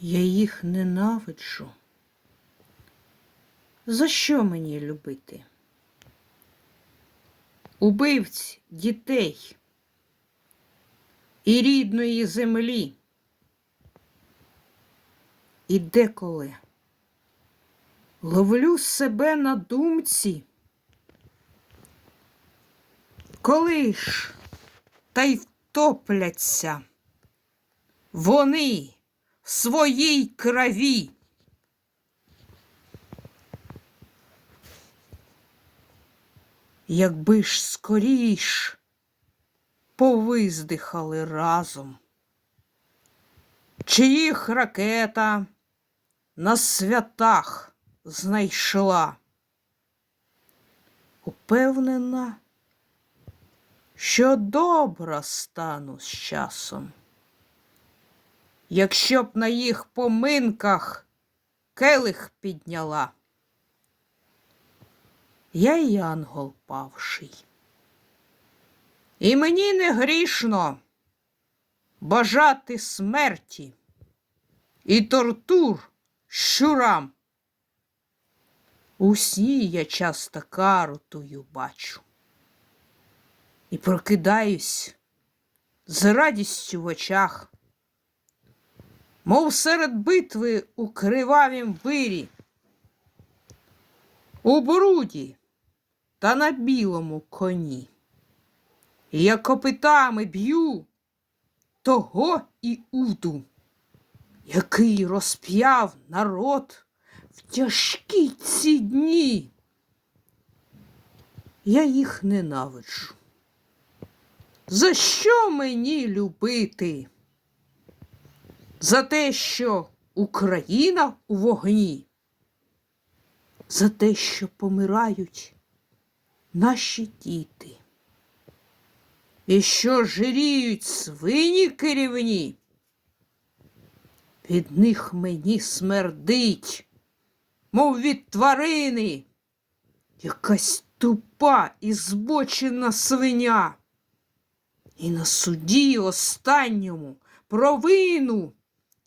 Я їх ненавиджу. За що мені любити? Убивць дітей і рідної землі. І деколи ловлю себе на думці, коли ж та й втопляться вони своїй крові. Якби ж скоріш повиздихали разом, чиїх ракета на святах знайшла, упевнена, що добра стану з часом, якщо б на їх поминках келих підняла. Я й янгол павший. І мені не грішно бажати смерті і тортур щурам. Усі я часто карутою бачу. І прокидаюсь з радістю в очах, мов серед битви у кривавім вирі, у бруді та на білому коні. І я копитами б'ю того Іуду, який розп'яв народ в тяжкі ці дні. Я їх ненавиджу. За що мені любити? За те, що Україна у вогні, за те, що помирають наші діти. І що жиріють свині керівні, від них мені смердить, мов від тварини, якась тупа і збочена свиня. І на суді останньому провину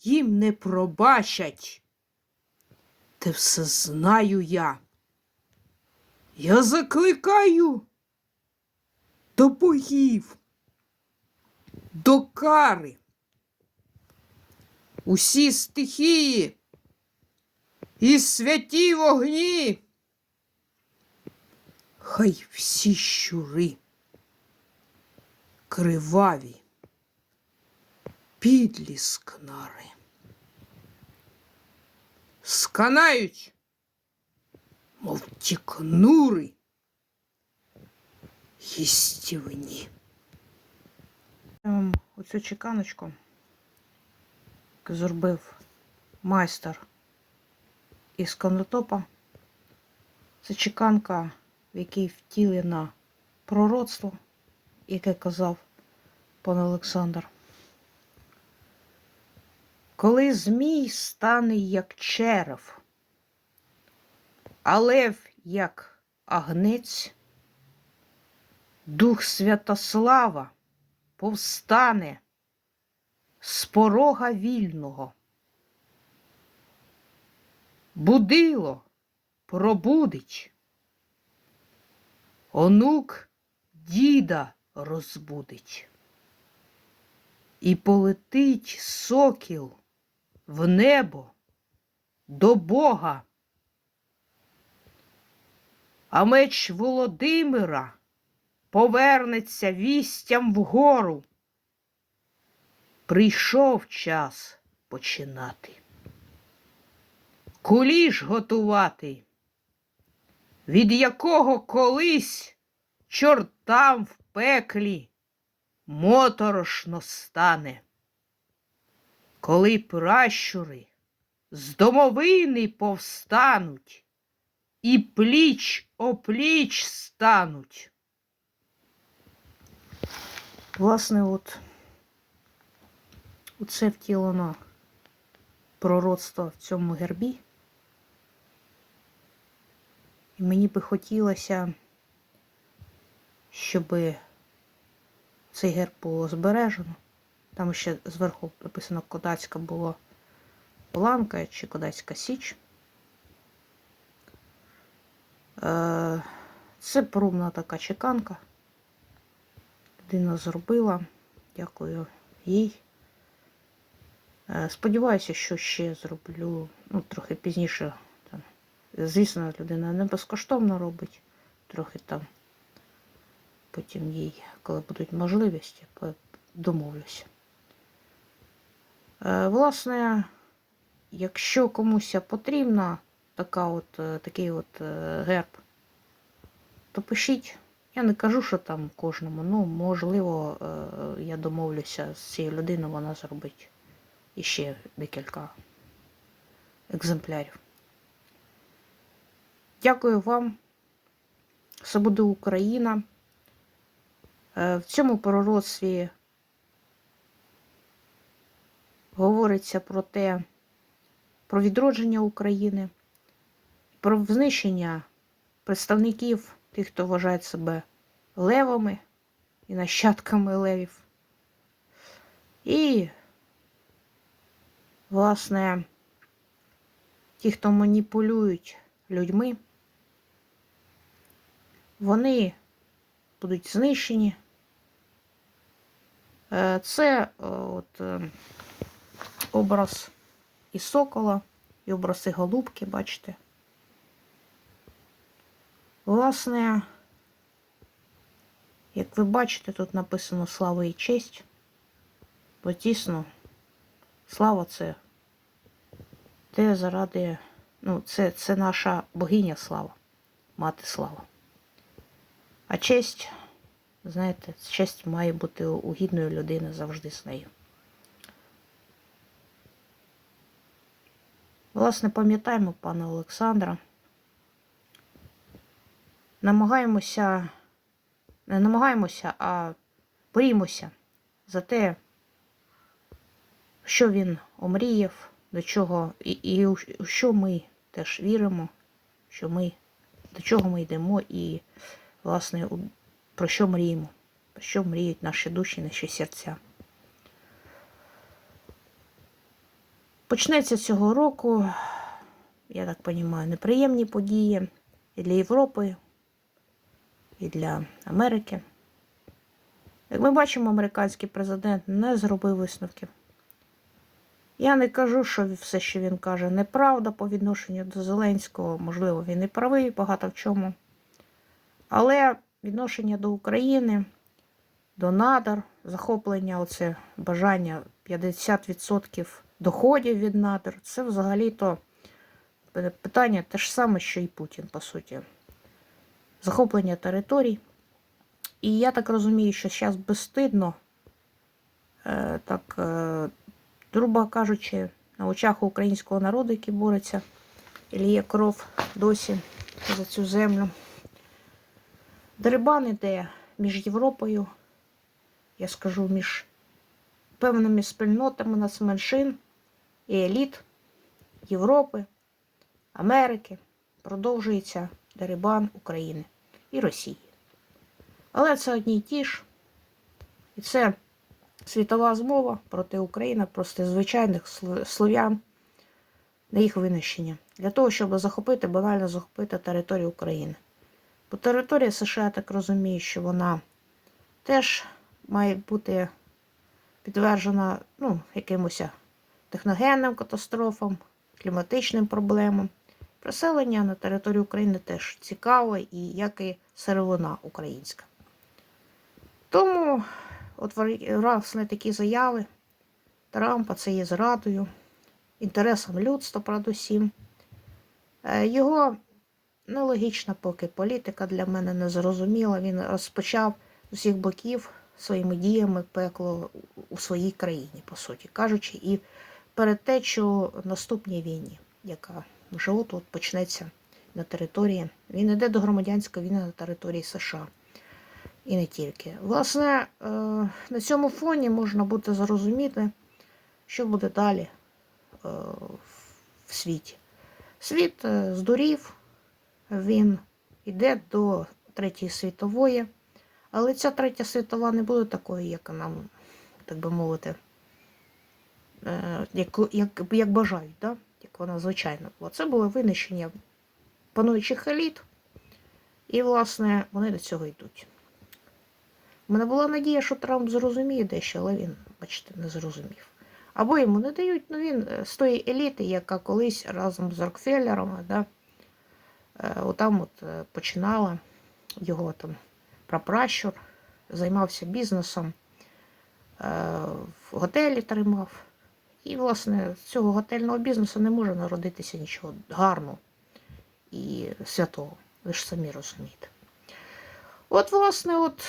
їм не пробачать. Те все знаю я. Я закликаю до богів, до кари. Усі стихії і святі вогні. Хай всі щури, криваві, підлі скнари. Сканають, мов ті конури їстівні. Ем, Оцю чеканочку зробив майстер із конотопа. Це чеканка, в якій втілено пророцтво, яке казав пан Олександр. Коли змій стане як черев, а лев як агнець, Дух Святослава повстане з порога вільного. Будило пробудить, онук діда розбудить. І полетить сокіл в небо до Бога. А меч Володимира повернеться вістям вгору. Прийшов час починати. Куліш готувати, від якого колись чортам в пеклі моторошно стане. Коли пращури з домовини повстануть і пліч опліч стануть. Власне, от оце втілено пророцтво в цьому гербі. І мені би хотілося, щоб цей герб було збережено. Там ще зверху написано Кодацька було Ланка чи Кодацька Січ. Е, Це пробна така чеканка. Людина зробила. Дякую їй. Е, Сподіваюся, що ще зроблю ну, трохи пізніше. Звісно, людина не безкоштовно робить, трохи там. Потім їй, коли будуть можливості, домовлюся. Е, Власне, якщо комусь потрібна така от, е, такий от е, герб, то пишіть. Я не кажу, що там кожному. Ну, можливо, я домовлюся з цією людиною, вона зробить іще декілька екземплярів. Дякую вам. Все буде Україна. В цьому пророцтві говориться про те, про відродження України, про знищення представників тих, хто вважає себе левами і нащадками левів. І, власне, ті, хто маніпулюють людьми, вони будуть знищені. Е, Це е, от, е, образ і сокола, і образ і голубки, бачите. Власне, як ви бачите, тут написано слава і честь. Бо дійсно, слава це те заради, ну, це, це наша богиня слава, мати слава. А честь, знаєте, честь має бути у гідної людини завжди з нею. Власне, пам'ятаємо пана Олександра. Намагаємося, не намагаємося, а борімося за те, що він омріяв, до чого, і, і у що ми теж віримо, що ми, до чого ми йдемо і, власне, про що мріємо, про що мріють наші душі, наші серця. Почнеться цього року, я так розумію, неприємні події і для Європи, і для Америки. Як ми бачимо, американський президент не зробив висновків. Я не кажу, що все, що він каже, неправда по відношенню до Зеленського. Можливо, він і правий багато в чому. Але відношення до України, до надр, захоплення, оце бажання 50% доходів від надр, це взагалі-то питання те ж саме, що і Путін, по суті. Захоплення територій. І я так розумію, що зараз безстидно, е, так, е, грубо кажучи, на очах українського народу, який бореться, ліє кров досі за цю землю. Дерибан іде між Європою, я скажу, між певними спільнотами нацменшин і еліт Європи, Америки. Продовжується дерибан України і Росії. Але це одні й ті ж. І це світова змова проти України, проти звичайних слов'ян на їх винищення. Для того, щоб захопити, банально захопити територію України. Бо територія США, я так розумію, що вона теж має бути підтверджена ну, якимось техногенним катастрофам, кліматичним проблемам. Приселення на територію України теж цікаве і як і сировина українська. Тому, от власне такі заяви Трампа це є зрадою, інтересом людства, передусім. Е, Його нелогічна поки політика для мене не зрозуміла. Він розпочав з усіх боків своїми діями пекло у своїй країні, по суті кажучи, і передтечу наступній війні, яка вже от от почнеться на території. Він іде до громадянської війни на території США. І не тільки. Власне, е, на цьому фоні можна буде зрозуміти, що буде далі е, в світі. Світ е, здурів, він йде до Третьої світової, але ця третя світова не буде такою, як нам, так би мовити, як, як, як бажають, да? як вона звичайно була. Це було винищення пануючих еліт, і, власне, вони до цього йдуть. У мене була надія, що Трамп зрозуміє дещо, але він, бачите, не зрозумів. Або йому не дають, ну він е, з тої еліти, яка колись разом з Рокфеллером, да, е, отам от е, починала його там прапращур, займався бізнесом, е, в готелі тримав. І, власне, з цього готельного бізнесу не може народитися нічого гарного і святого. Ви ж самі розумієте. От, власне, от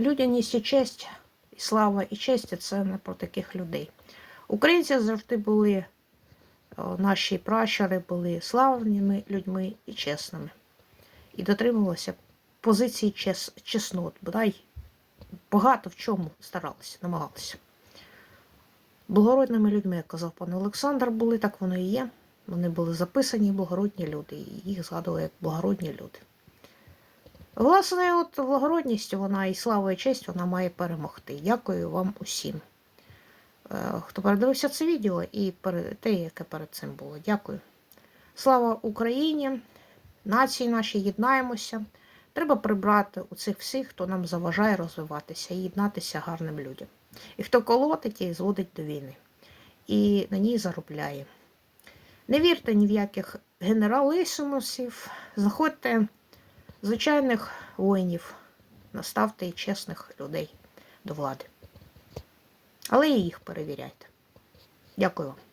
людяність і честь, і слава і честь це не про таких людей. Українці завжди були, наші пращури були славними людьми і чесними. І дотримувалися позиції чес, чеснот, бодай багато в чому старалися, намагалися. Благородними людьми, як казав пан Олександр, були, так воно і є. Вони були записані благородні люди, і їх згадували як благородні люди. Власне, от благородність вона і слава і честь вона має перемогти. Дякую вам усім, е, хто передивився це відео і те, яке перед цим було. Дякую. Слава Україні, нації наші, єднаємося. Треба прибрати у цих всіх, хто нам заважає розвиватися і єднатися гарним людям. І хто колотить і зводить до війни. І на ній заробляє. Не вірте ні в яких генералисимусів, заходьте звичайних воїнів, наставте чесних людей до влади. Але і їх перевіряйте. Дякую вам.